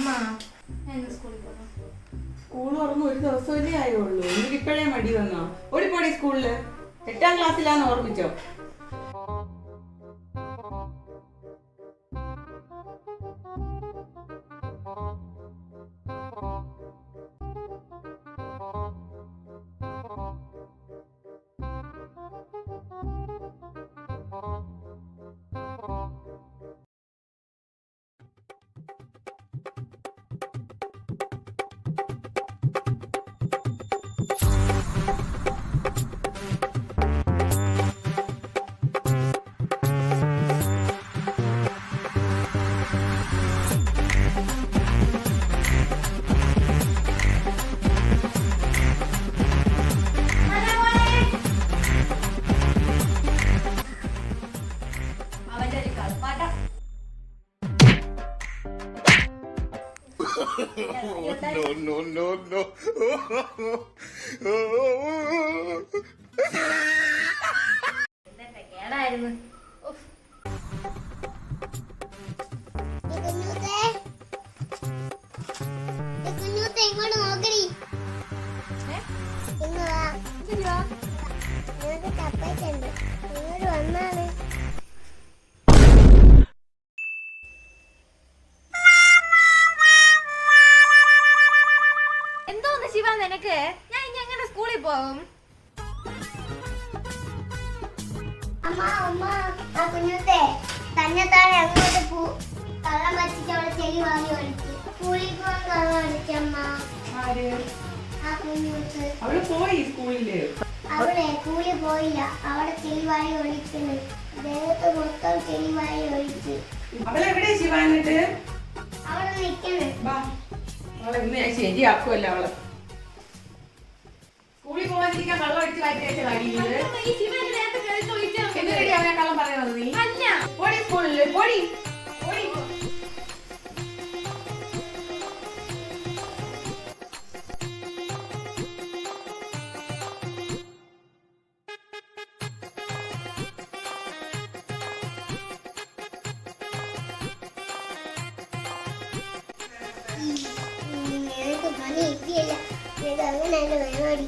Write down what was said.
അമ്മ. സ്കൂളിൽ പോകാം സ്കൂൾ തുറന്ന് ഒരു ദിവസമല്ലേ ആയുള്ളൂ. എനിക്ക് ഇപ്പോഴേ മടി വന്നോ? ഓടിപ്പോടി സ്കൂളിൽ. എട്ടാം ക്ലാസ്സിലാന്ന് ഓർമ്മിച്ചോ? No, no, no, no. കേടായിരുന്നു ഇങ്ങോട്ട് നോക്കടി ഏ? എന്തോന്ന് ശിവ നിനക്ക്? ഞാൻ ഇനി എങ്ങനെ സ്കൂളിൽ പോകും? അമ്മ അമ്മ ആ കുഞ്ഞൂത്തെ തന്നെ താഴെ അങ്ങോട്ട് പൂ. കള്ളം പറ്റിച്ച് അവിടെ ചെലി വാങ്ങി ഒഴിച്ച് സ്കൂളിൽ പോകാൻ കള്ളം അടിച്ചമ്മ ആ കുഞ്ഞൂത്ത്. അവൾ പോയി സ്കൂളിൽ. അവിടെ കൂലി പോയില്ല. അവിടെ ചെളിവാരി ഒഴിക്കുന്നു ദേഹത്ത് മൊത്തം ചെളിവാരി ഒഴിച്ച് അവളെവിടെ ശിവാനിട്ട് അവിടെ നിൽക്കുന്നു. ബാ അവളെ ഇന്ന് ഞാൻ ശരിയാക്കുമല്ലോ അവളെ. സ്കൂളിൽ പോകാതിരിക്കാൻ കള്ളം അടിച്ച് മാറ്റി വെച്ച കഴിയുന്നത്. എന്തിനടി അവനെ കള്ളം പറയുന്നത് നീ? പോടി സ്കൂളിൽ പോടി. പോടി. നിനക്ക് പണി എഴുതിയല്ല നിനക്ക് അങ്ങനെ തന്നെ വേണോടി